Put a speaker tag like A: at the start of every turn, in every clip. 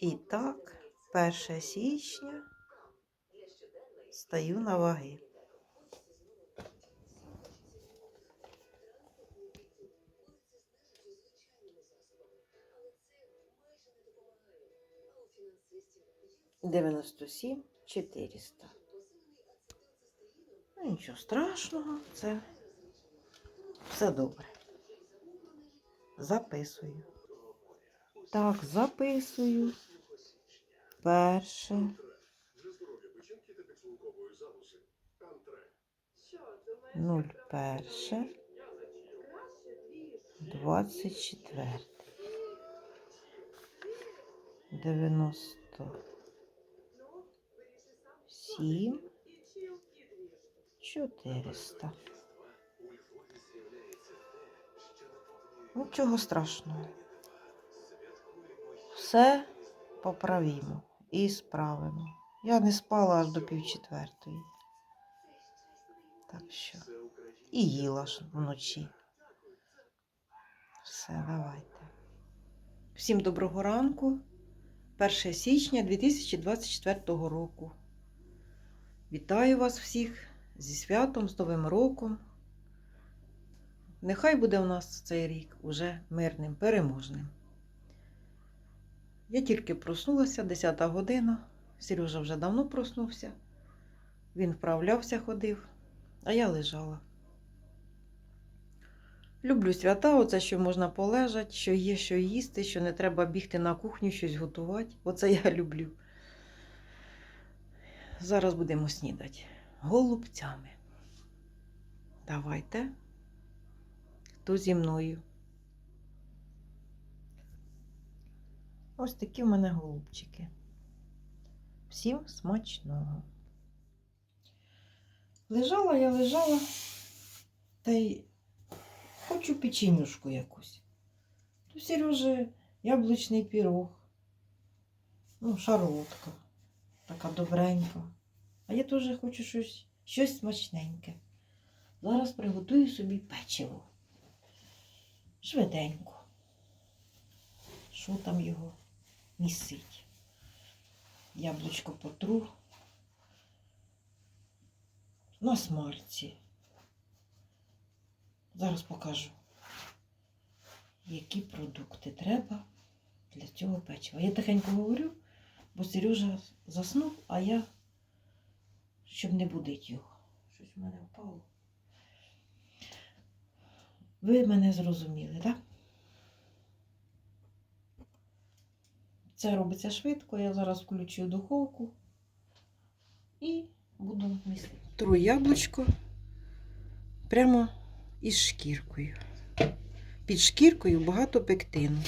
A: І так, 1 січня стаю на ваги. Дев'яносто сім чотириста. Ну, нічого страшного, це все добре. Записую. Так, записую. Перше. Нуль перше. Двадцять четвертий. Дев'яносто сім. Чотириста. Нічого страшного. Все поправимо і справимо. Я не спала аж до пів четвертої. Так що. І їла ж вночі. Все, давайте. Всім доброго ранку. 1 січня 2024 року. Вітаю вас всіх зі святом, з Новим роком. Нехай буде у нас цей рік уже мирним, переможним. Я тільки проснулася, 10 година. Сережа вже давно проснувся. Він вправлявся, ходив, а я лежала. Люблю свята, оце що можна полежати, що є що їсти, що не треба бігти на кухню, щось готувати. Оце я люблю. Зараз будемо снідати голубцями. Давайте. Хто зі мною? Ось такі в мене голубчики. Всім смачного. Лежала я лежала та й хочу печенюшку якусь. То Сережа яблучний пірог. Ну, шарлотка. Така добренька. А я теж хочу щось, щось смачненьке. Зараз приготую собі печиво. Швиденько. Що там його місить? Яблучко потру на смальці. Зараз покажу, які продукти треба для цього печива. Я тихенько говорю, бо Сережа заснув, а я, щоб не будить його. Щось в мене впало. Ви мене зрозуміли, так? Це робиться швидко, я зараз включу духовку і буду місити. Тру яблучко прямо із шкіркою. Під шкіркою багато пектину.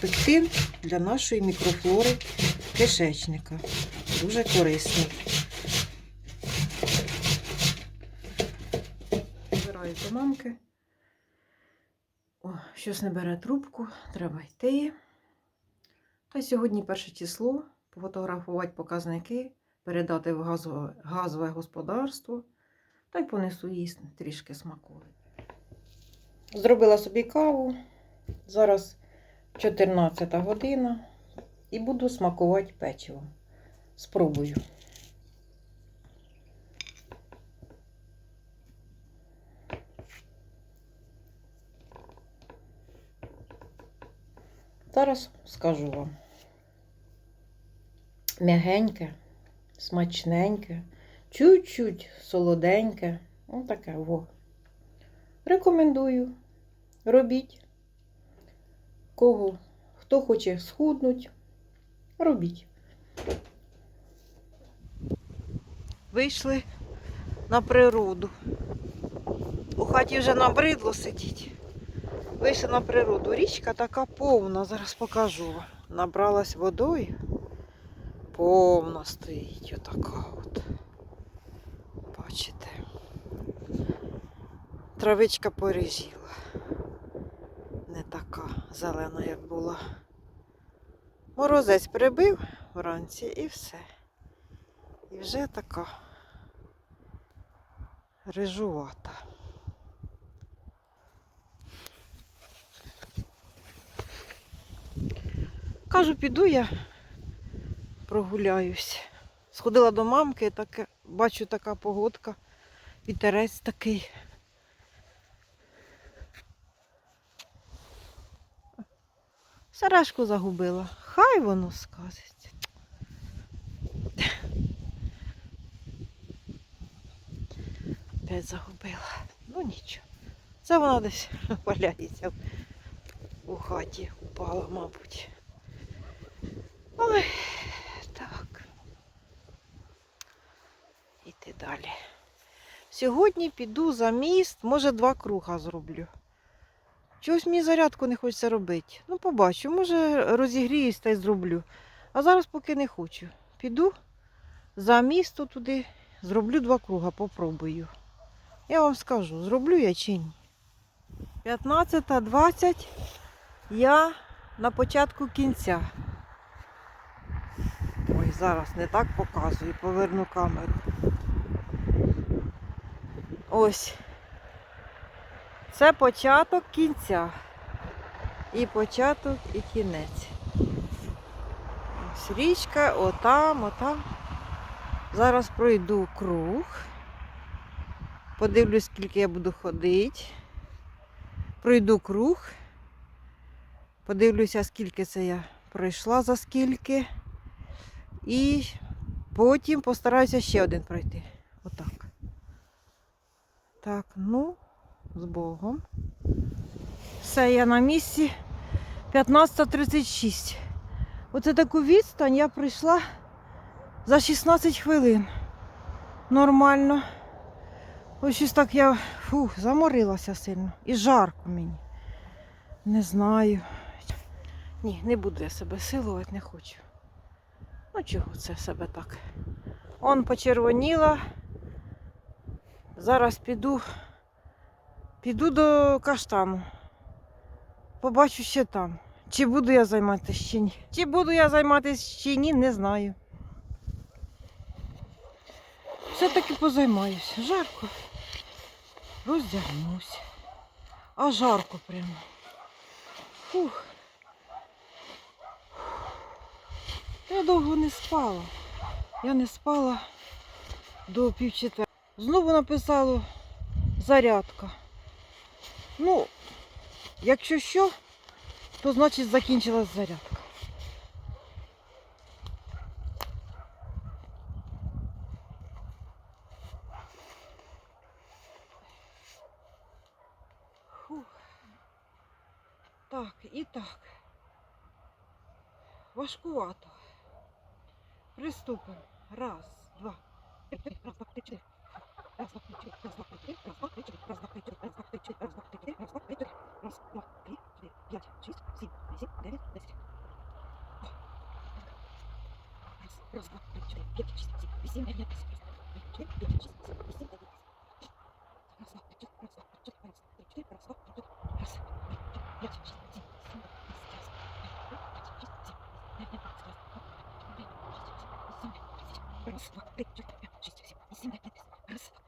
A: Пектин для нашої мікрофлори кишечника. Дуже корисний. Збираю до мамки. О, щось не бере трубку, треба йти. Та сьогодні перше число, пофотографувати показники, передати в газове, газове господарство, та й понесу їсти трішки смаковий. Зробила собі каву. Зараз 14 година і буду смакувати печивом. Спробую. Зараз скажу вам. М'ягеньке, смачненьке, чуть-чуть солоденьке. Ось таке во. Рекомендую. Робіть. Кого, хто хоче схуднуть, робіть. Вийшли на природу. У хаті вже набридло сидіти. Вийшли на природу. Річка така повна, зараз покажу. Набралась водою. Повна стоїть отака от. Бачите. Травичка поріжіла. Не така зелена, як була. Морозець прибив вранці і все. І вже така рижувата. кажу, піду я прогуляюсь. Сходила до мамки, так, бачу така погодка, вітерець такий. Сережку загубила. Хай воно сказиться. Опять загубила. Ну нічого. Це вона десь валяється у хаті, упала, мабуть. Ой, так. Далі. Сьогодні піду за міст, може два круга зроблю. Чогось мені зарядку не хочеться робити. Ну, побачу, може розігріюсь та й зроблю. А зараз поки не хочу. Піду за місто туди, зроблю два круга, попробую. Я вам скажу, зроблю я чи ні. 15.20 я на початку кінця. Ой, зараз не так показую, поверну камеру. Ось. Це початок кінця. І початок, і кінець. Ось річка, отам, отам. Зараз пройду круг. Подивлюсь, скільки я буду ходити. Пройду круг. Подивлюся, скільки це я пройшла, за скільки. І потім постараюся ще один пройти. Отак. Так, ну, з Богом. Все, я на місці 15.36. Оце таку відстань я прийшла за 16 хвилин. Нормально. Ось щось так я фух, заморилася сильно. І жарко мені. Не знаю. Ні, не буду я себе силувати, не хочу. Ну чого це себе так? Он почервоніла. Зараз піду. Піду до каштану. Побачу ще там. Чи буду я займатися чи ні. Чи буду я займатися чи ні, не знаю. Все-таки позаймаюся. Жарко. Роздягнусь. А жарко прямо. Фух. Я довго не спала. Я не спала до півчетвер. Знову написало зарядка. Ну, якщо що, то значить закінчилась зарядка. Фух. Так, і так. Важкувато. Приступимо. Раз, два. Три. Раз, два, три, чотири. Раз, два, три, четыре, пять, шесть, семь, восемь, девять, десять. Раз, два.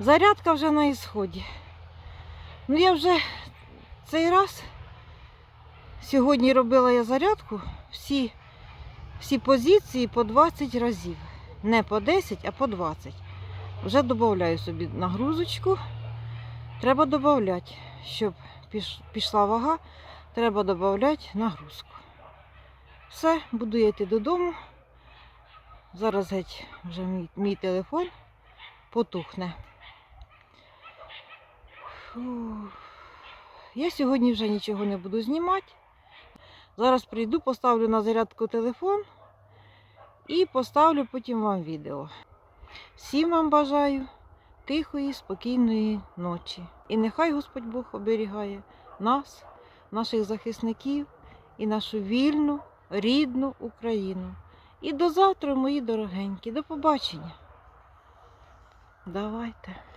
A: Зарядка вже на ісході. Ну я вже цей раз сьогодні робила я зарядку всі, всі позиції по 20 разів. Не по 10, а по 20. Вже додаю собі нагрузочку. Треба додати, щоб пішла вага, треба додати нагрузку. Все, буду я йти додому. Зараз геть вже мій, мій телефон потухне. Я сьогодні вже нічого не буду знімати. Зараз прийду, поставлю на зарядку телефон і поставлю потім вам відео. Всім вам бажаю тихої, спокійної ночі. І нехай Господь Бог оберігає нас, наших захисників і нашу вільну, рідну Україну. І до завтра, мої дорогенькі, до побачення. Давайте.